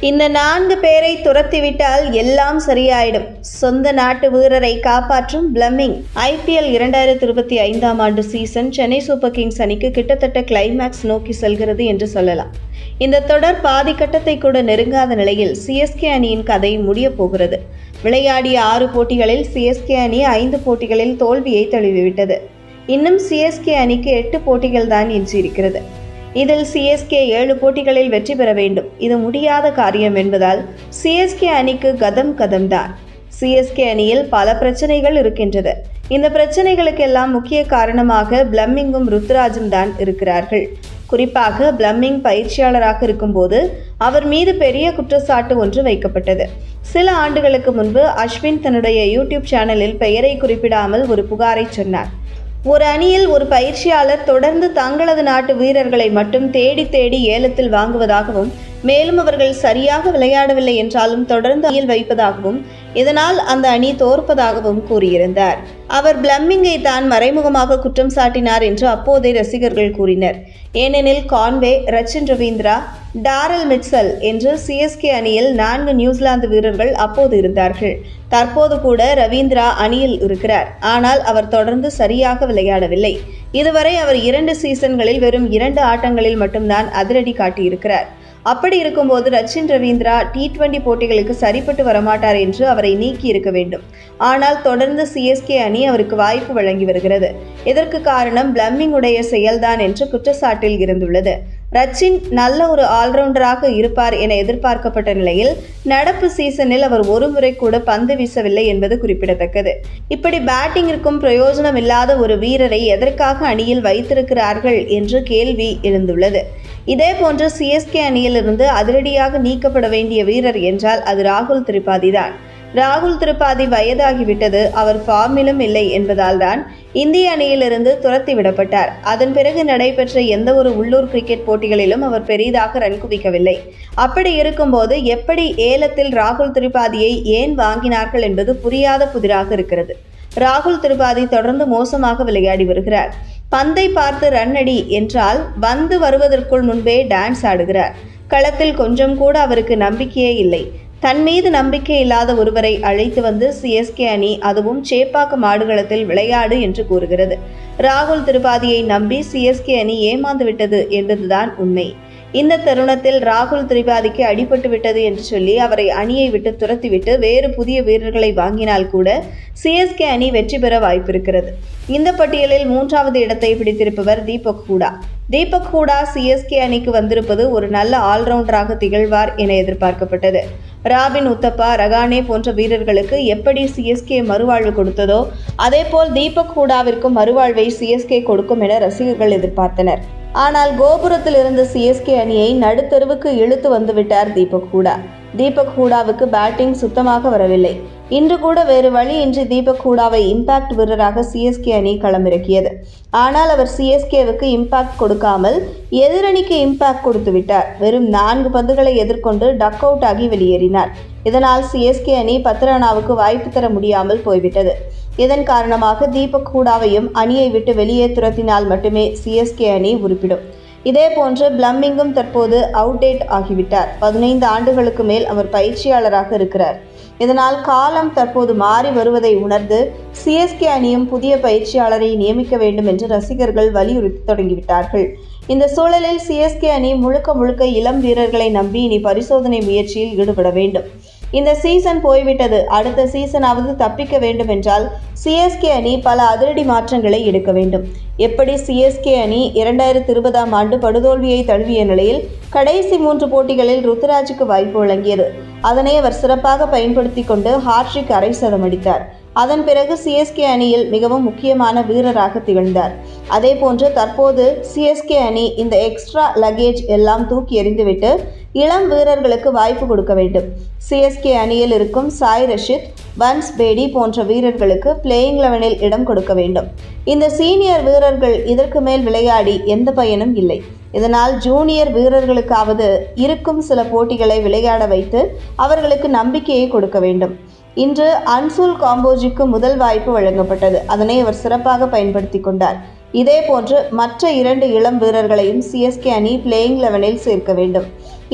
இந்த நான்கு பேரை துரத்திவிட்டால் எல்லாம் சரியாயிடும். சொந்த நாட்டு வீரரை காப்பாற்றும் பிளம்மிங் ஐபிஎல் இரண்டாயிரத்தி இருபத்தி ஐந்தாம் ஆண்டு சீசன் சென்னை சூப்பர் கிங்ஸ் அணிக்கு கிட்டத்தட்ட கிளைமேக்ஸ் நோக்கி செல்கிறது என்று சொல்லலாம். இந்த தொடர் பாதி கட்டத்தை கூட நெருங்காத நிலையில் சிஎஸ்கே அணியின் கதை முடியப் போகிறது. விளையாடிய ஆறு போட்டிகளில் சிஎஸ்கே அணி ஐந்து போட்டிகளில் தோல்வியை தழுவிவிட்டது. இன்னும் சிஎஸ்கே அணிக்கு எட்டு போட்டிகள் தான் எஞ்சியிருக்கிறது. இதில் சிஎஸ்கே ஏழு போட்டிகளில் வெற்றி பெற வேண்டும். இது முடியாத காரியம் என்பதால் சிஎஸ்கே அணிக்கு கதம் கதம் தான் சிஎஸ்கே அணியில் பல பிரச்சனைகள் இருக்கின்றது. இந்த பிரச்சனைகளுக்கெல்லாம் முக்கிய காரணமாக பிளம்மிங்கும் ருத்ராஜும் தான் இருக்கிறார்கள். குறிப்பாக பிளம்மிங் பயிற்சியாளராக இருக்கும்போது அவர் மீது பெரிய குற்றச்சாட்டு ஒன்று வைக்கப்பட்டது. சில ஆண்டுகளுக்கு முன்பு அஸ்வின் தன்னுடைய யூடியூப் சேனலில் பெயரை குறிப்பிடாமல் ஒரு புகாரை சொன்னார். ஒரு அணியில் ஒரு பயிற்சியாளர் தொடர்ந்து தங்களது நாட்டு வீரர்களை மட்டும் தேடி தேடி ஏலத்தில் வாங்குவதாகவும் மேலும் அவர்கள் சரியாக விளையாடவில்லை என்றாலும் தொடர்ந்து அணியில் வைப்பதாகவும் இதனால் அந்த அணி தோற்பதாகவும் கூறியிருந்தார். அவர் பிளம்மிங்கை தான் மறைமுகமாக குற்றம் சாட்டினார் என்று அப்போதே ரசிகர்கள் கூறினர். ஏனெனில் Conway Rachin Ravindra Daryl Mitchell என்று சிஎஸ்கே அணியில் நான்கு நியூசிலாந்து வீரர்கள் அப்போது இருந்தார்கள். தற்போது கூட ரவீந்திரா அணியில் இருக்கிறார். ஆனால் அவர் தொடர்ந்து சரியாக விளையாடவில்லை. இதுவரை அவர் இரண்டு சீசன்களில் வெறும் இரண்டு ஆட்டங்களில் மட்டும்தான் அதிரடி காட்டியிருக்கிறார். அப்படி இருக்கும்போது ரச்சின் ரவீந்திரா டி டுவெண்டி போட்டிகளுக்கு சரிப்பட்டு வரமாட்டார் என்று அவரை நீக்கி இருக்க வேண்டும். ஆனால் தொடர்ந்து சிஎஸ்கே அணி அவருக்கு வாய்ப்பு வழங்கி வருகிறது. இதற்கு காரணம் பிளம்மிங் உடைய செயல்தான் என்று குற்றச்சாட்டில் இருந்துள்ளது. ரச்சின் நல்ல ஒரு ஆல்ரவுண்டராக இருப்பார் என எதிர்பார்க்கப்பட்ட நிலையில் நடப்பு சீசனில் அவர் ஒருமுறை கூட பந்து வீசவில்லை என்பது குறிப்பிடத்தக்கது. இப்படி பேட்டிங்கிற்கும் பிரயோஜனம் இல்லாத ஒரு வீரரை எதற்காக அணியில் வைத்திருக்கிறார்கள் என்று கேள்வி எழுந்துள்ளது. இதே போன்று சிஎஸ்கே அணியிலிருந்து அதிரடியாக நீக்கப்பட வேண்டிய வீரர் என்றால் அது ராகுல் திரிபாதி தான். ராகுல் திரிபாதி வயதாகிவிட்டது. அவர் ஃபார்மிலும் இல்லை என்பதால் தான் இந்திய அணியிலிருந்து துரத்தி விடப்பட்டார். அதன் பிறகு நடைபெற்ற எந்த ஒரு உள்ளூர் கிரிக்கெட் போட்டிகளிலும் அவர் பெரிதாக ரன் குவிக்கவில்லை. அப்படி இருக்கும்போது எப்படி ஏலத்தில் ராகுல் திரிபாதியை ஏன் வாங்கினார்கள் என்பது புரியாத புதிராக இருக்கிறது. ராகுல் திரிபாதி தொடர்ந்து மோசமாக விளையாடி வருகிறார். பந்தை பார்த்து ரன் அடி என்றால் வந்து வருவதற்குள் முன்பே டான்ஸ் ஆடுகிறார். களத்தில் கொஞ்சம் கூட அவருக்கு நம்பிக்கையே இல்லை. தன் மீது நம்பிக்கை இல்லாத ஒருவரை அழைத்து வந்து சிஎஸ்கே அணி அதுவும் சேப்பாக்கம் ஆடுகளத்தில் விளையாடு என்று கூறுகிறது. ராகுல் திரிபாதியை நம்பி சிஎஸ்கே அணி ஏமாந்து விட்டது என்பதுதான் உண்மை. இந்த தருணத்தில் ராகுல் திரிபாதிக்கு அடிபட்டு விட்டது என்று சொல்லி அவரை அணியை விட்டு துரத்திவிட்டு வேறு புதிய வீரர்களை வாங்கினால் கூட சிஎஸ்கே அணி வெற்றி பெற வாய்ப்பிருக்கிறது. இந்த பட்டியலில் மூன்றாவது இடத்தை பிடித்திருப்பவர் தீபக் ஹூடா. தீபக் ஹூடா சிஎஸ்கே அணிக்கு வந்திருப்பது ஒரு நல்ல ஆல்ரவுண்டராக திகழ்வார் என எதிர்பார்க்கப்பட்டது. ராபின் உத்தப்பா ரகானே போன்ற வீரர்களுக்கு எப்படி சிஎஸ்கே மறுவாழ்வு கொடுத்ததோ அதேபோல் தீபக் ஹூடாவிற்கும் மறுவாழ்வை சிஎஸ்கே கொடுக்கும் என ரசிகர்கள் எதிர்பார்த்தனர். ஆனால் கோபுரத்தில் இருந்த சிஎஸ்கே அணியை நடுத்தெருவுக்கு இழுத்து வந்துவிட்டார் தீபக் ஹூடா. தீபக் ஹூடாவுக்கு பேட்டிங் சுத்தமாக வரவில்லை. இன்று கூட வேறு வழியின்றி தீபக் ஹூடாவை இம்பாக்ட் வீரராக சிஎஸ்கே அணி களமிறக்கியது. ஆனால் அவர் சிஎஸ்கேவுக்கு இம்பாக்ட் கொடுக்காமல் எதிரணிக்கு இம்பாக்ட் கொடுத்து விட்டார். வெறும் நான்கு பந்துகளை எதிர்கொண்டு டக் அவுட் ஆகி வெளியேறினார். இதனால் சிஎஸ்கே அணி பத்ரானாவுக்கு வாய்ப்பு தர முடியாமல் போய்விட்டது. இதன் காரணமாக தீபக் ஹூடாவையும் அணியை விட்டு வெளியே துரத்தினால் மட்டுமே சிஎஸ்கே அணி உருப்பிடும். இதேபோன்று பிளம்மிங்கும் தற்போது அவுடேட் ஆகிவிட்டார். பதினைந்து ஆண்டுகளுக்கு மேல் அவர் பயிற்சியாளராக இருக்கிறார். இதனால் காலம் தற்போது மாறி வருவதை உணர்ந்து சிஎஸ்கே அணியும் புதிய பயிற்சியாளரை நியமிக்க வேண்டும் என்று ரசிகர்கள் வலியுறுத்தி தொடங்கிவிட்டார்கள். இந்த சூழலில் சிஎஸ்கே அணி முழுக்க முழுக்க இளம் வீரர்களை நம்பி இனி பரிசோதனை முயற்சியில் ஈடுபட வேண்டும். இந்த சீசன் போய்விட்டது. அடுத்த சீசனாவது தப்பிக்க வேண்டுமென்றால் சிஎஸ்கே அணி பல அதிரடி மாற்றங்களை எடுக்க வேண்டும். எப்படி சிஎஸ்கே அணி இரண்டாயிரத்தி இருபதாம் ஆண்டு படுதோல்வியை தழுவிய நிலையில் கடைசி மூன்று போட்டிகளில் ருத்ராஜுக்கு வாய்ப்பு வழங்கியது. அதனை அவர் சிறப்பாக பயன்படுத்தி கொண்டு ஹார்ட்ரிக் அரை சதம் அடித்தார். அதன் பிறகு சிஎஸ்கே அணியில் மிகவும் முக்கியமான வீரராக திகழ்ந்தார். அதே போன்று தற்போது சிஎஸ்கே அணி இந்த எக்ஸ்ட்ரா லக்கேஜ் எல்லாம் தூக்கி எறிந்துவிட்டு இளம் வீரர்களுக்கு வாய்ப்பு கொடுக்க வேண்டும். சிஎஸ்கே அணியில் இருக்கும் சாய் ரஷித் வன்ஸ் பேடி போன்ற வீரர்களுக்கு பிளேயிங் லெவனில் இடம் கொடுக்க வேண்டும். இந்த சீனியர் வீரர்கள் இதற்கு மேல் விளையாடி எந்த பயனும் இல்லை. இதனால் ஜூனியர் வீரர்களுக்காவது இருக்கும் சில போட்டிகளை விளையாட வைத்து அவர்களுக்கு நம்பிக்கையை கொடுக்க வேண்டும். இன்று அன்சுல் காம்போஜிக்கு முதல் வாய்ப்பு வழங்கப்பட்டது. அதனை அவர் சிறப்பாக பயன்படுத்தி கொண்டார். இதேபோன்று மற்ற இரண்டு இளம் வீரர்களையும் சிஎஸ்கே அணி பிளேயிங் லெவனில் சேர்க்க வேண்டும்.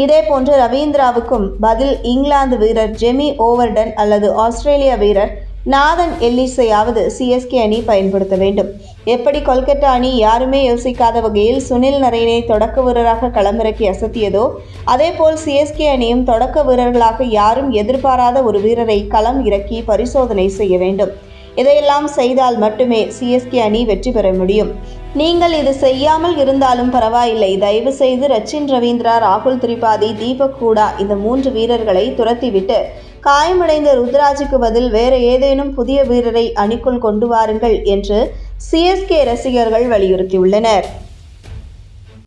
இதேபோன்று ரவீந்திராவுக்கும் பதில் இங்கிலாந்து வீரர் ஜெமி ஓவர்டன் அல்லது ஆஸ்திரேலிய வீரர் நாதன் எல்லிஸையாவது சிஎஸ்கே அணி பயன்படுத்த வேண்டும். எப்படி கொல்கத்தா அணி யாருமே யோசிக்காத வகையில் சுனில் நரேனை தொடக்க வீரராக களமிறக்கி அசத்தியதோ அதேபோல் சிஎஸ்கே அணியும் தொடக்க வீரர்களாக யாரும் எதிர்பாராத ஒரு வீரரை களம் இறக்கி பரிசோதனை செய்ய வேண்டும். இதையெல்லாம் செய்தால் மட்டுமே சிஎஸ்கே அணி வெற்றி பெற முடியும். நீங்கள் இது செய்யாமல் இருந்தாலும் பரவாயில்லை. தயவு செய்து ரச்சின் ரவீந்திரா ராகுல் திரிபாதி தீபக் கூடா இந்த மூன்று வீரர்களை துரத்திவிட்டு காயமடைந்த ருத்ராஜுக்கு பதில் வேற ஏதேனும் புதிய வீரரை அணிக்குள் கொண்டு வாருங்கள் என்று சிஎஸ்கே ரசிகர்கள் வலியுறுத்தியுள்ளனர்.